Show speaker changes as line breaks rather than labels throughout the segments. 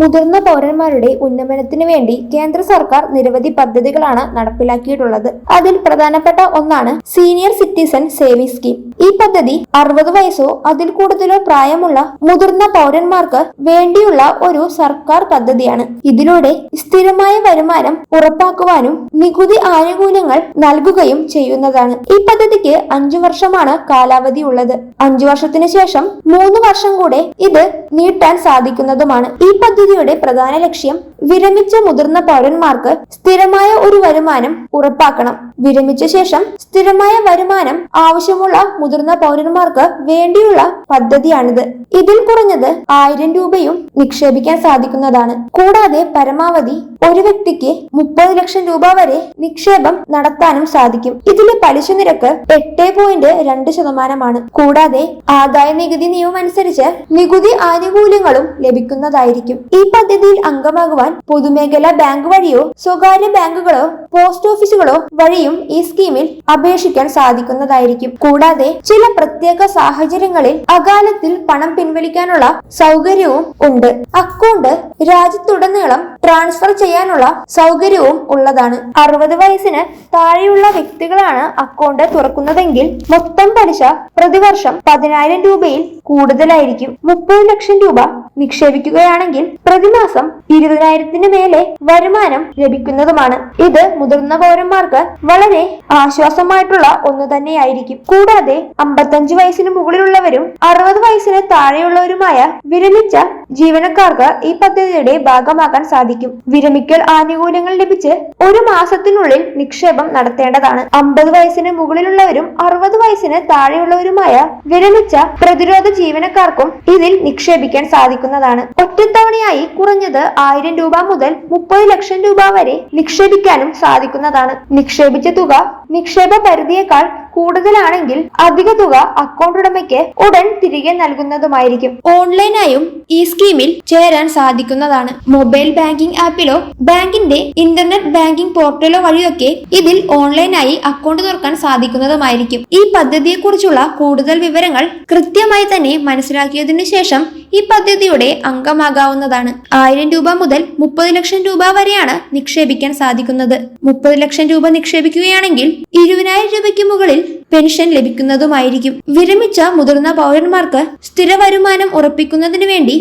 മുതിർന്ന പൗരന്മാരുടെ ഉന്നമനത്തിനു വേണ്ടി കേന്ദ്ര സർക്കാർ നിരവധി പദ്ധതികളാണ് നടപ്പിലാക്കിയിട്ടുള്ളത്. അതിൽ പ്രധാനപ്പെട്ട ഒന്നാണ് സീനിയർ സിറ്റിസൺ സേവിംഗ് സ്കീം. ഈ പദ്ധതി അറുപത് വയസ്സോ അതിൽ കൂടുതലോ പ്രായമുള്ള മുതിർന്ന പൗരന്മാർക്ക് വേണ്ടിയുള്ള ഒരു സർക്കാർ പദ്ധതിയാണ്. ഇതിലൂടെ സ്ഥിരമായ വരുമാനം ഉറപ്പാക്കുവാനും നികുതി ആനുകൂല്യങ്ങൾ നൽകുകയും ചെയ്യുന്നതാണ്. ഈ പദ്ധതിക്ക് അഞ്ചു വർഷമാണ് കാലാവധി ഉള്ളത്. അഞ്ചു വർഷത്തിന് ശേഷം മൂന്ന് വർഷം കൂടെ ഇത് നീട്ടാൻ സാധിക്കുന്നതുമാണ്. ഈ പദ്ധതിയുടെ പ്രധാന ലക്ഷ്യം വിരമിച്ച മുതിർന്ന പൗരന്മാർക്ക് സ്ഥിരമായ ഒരു വരുമാനം ഉറപ്പാക്കണം. വിരമിച്ച ശേഷം സ്ഥിരമായ വരുമാനം ആവശ്യമുള്ള മുതിർന്ന പൗരന്മാർക്ക് വേണ്ടിയുള്ള പദ്ധതിയാണിത്. ഇതിൽ കുറഞ്ഞത് ആയിരം രൂപയും നിക്ഷേപിക്കാൻ സാധിക്കുന്നതാണ്. കൂടാതെ പരമാവധി ഒരു വ്യക്തിക്ക് മുപ്പത് ലക്ഷം രൂപ വരെ നിക്ഷേപം നടത്താനും സാധിക്കും. ഇതിലെ പലിശ നിരക്ക് എട്ട് പോയിന്റ് രണ്ട് ശതമാനമാണ്. കൂടാതെ ആദായ നികുതി നിയമം അനുസരിച്ച് നികുതി ആനുകൂല്യങ്ങളും ലഭിക്കുന്നതായിരിക്കും. ഈ പദ്ധതിയിൽ അംഗമാകുവാൻ പൊതുമേഖലാ ബാങ്ക് വഴിയോ സ്വകാര്യ ബാങ്കുകളോ പോസ്റ്റ് ഓഫീസുകളോ വഴിയും ഈ സ്കീമിൽ അപേക്ഷിക്കാൻ സാധിക്കുന്നതായിരിക്കും. കൂടാതെ ചില പ്രത്യേക സാഹചര്യങ്ങളിൽ അകാലത്തിൽ പണം പിൻവലിക്കാനുള്ള സൗകര്യവും ഉണ്ട്. അക്കൗണ്ട് രാജ്യത്തുടനീളം ട്രാൻസ്ഫർ ചെയ്യാനുള്ള സൗകര്യവും ഉള്ളതാണ്. അറുപത് വയസ്സിന് താഴെയുള്ള വ്യക്തികളാണ് അക്കൗണ്ട് തുറക്കുന്നതെങ്കിൽ മൊത്തം പലിശ പ്രതിവർഷം പതിനായിരം രൂപയിൽ കൂടുതലായിരിക്കും. മുപ്പത് ലക്ഷം രൂപ നിക്ഷേപിക്കുകയാണെങ്കിൽ പ്രതിമാസം ഇരുപതിനായിരത്തിന് മേലെ വരുമാനം ലഭിക്കുന്നതുമാണ്. ഇത് മുതിർന്ന പൗരന്മാർക്ക് വളരെ ആശ്വാസമായിട്ടുള്ള ഒന്ന് തന്നെയായിരിക്കും. കൂടാതെ അമ്പത്തഞ്ച് വയസ്സിന് മുകളിലുള്ളവരും അറുപത് വയസ്സിന് താഴെയുള്ളവരുമായ വിരമിച്ച ജീവനക്കാർക്ക് ഈ പദ്ധതിയുടെ ഭാഗമാകാൻ സാധിക്കും. വിരമിക്കൽ ആനുകൂല്യങ്ങൾ ലഭിച്ച് ഒരു മാസത്തിനുള്ളിൽ നിക്ഷേപം നടത്തേണ്ടതാണ്. അമ്പത് വയസ്സിന് മുകളിലുള്ളവരും അറുപത് വയസ്സിന് താഴെയുള്ളവരുമായ വിരമിച്ച പ്രതിരോധ ജീവനക്കാർക്കും ഇതിൽ നിക്ഷേപിക്കാൻ സാധിക്കുന്നതാണ്. ഒറ്റത്തവണയായി കുറഞ്ഞത് ആയിരം രൂപ മുതൽ മുപ്പത് ലക്ഷം രൂപ വരെ നിക്ഷേപിക്കാനും സാധിക്കുന്നതാണ്. നിക്ഷേപിച്ച തുക നിക്ഷേപ പരിധിയേക്കാൾ കൂടുതലാണെങ്കിൽ അധിക തുക അക്കൗണ്ട് ഉടമയ്ക്ക് ഉടൻ തിരികെ നൽകുന്നതുമായിരിക്കും. ഓൺലൈനായും ഈ സ്കീമിൽ ചേരാൻ സാധിക്കുന്നതാണ്. മൊബൈൽ ബാങ്കിംഗ് ആപ്പിലോ ബാങ്കിന്റെ ഇന്റർനെറ്റ് ബാങ്കിംഗ് പോർട്ടലോ വഴിയൊക്കെ ഇതിൽ ഓൺലൈനായി അക്കൗണ്ട് തുറക്കാൻ സാധിക്കുന്നതുമായിരിക്കും. ഈ പദ്ധതിയെക്കുറിച്ചുള്ള കൂടുതൽ വിവരങ്ങൾ കൃത്യമായി തന്നെ മനസ്സിലാക്കിയതിനു ശേഷം ഈ പദ്ധതിയുടെ അംഗമാകാവുന്നതാണ്. ആയിരം രൂപ മുതൽ മുപ്പത് ലക്ഷം രൂപ വരെയാണ് നിക്ഷേപിക്കാൻ സാധിക്കുന്നത്. മുപ്പത് ലക്ഷം രൂപ നിക്ഷേപിക്കുകയാണെങ്കിൽ ഇരുപതിനായിരം രൂപയ്ക്ക് മുകളിൽ പെൻഷൻ ലഭിക്കുന്നതുമായിരിക്കും. വിരമിച്ച മുതിർന്ന പൗരന്മാർക്ക് സ്ഥിര വരുമാനം ഉറപ്പിക്കുന്നതിന് വേണ്ടി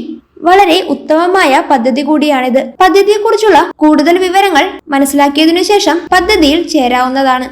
വളരെ ഉത്തമമായ പദ്ധതി കൂടിയാണിത്. പദ്ധതിയെക്കുറിച്ചുള്ള കൂടുതൽ വിവരങ്ങൾ മനസ്സിലാക്കിയതിനു ശേഷം പദ്ധതിയിൽ ചേരാവുന്നതാണ്.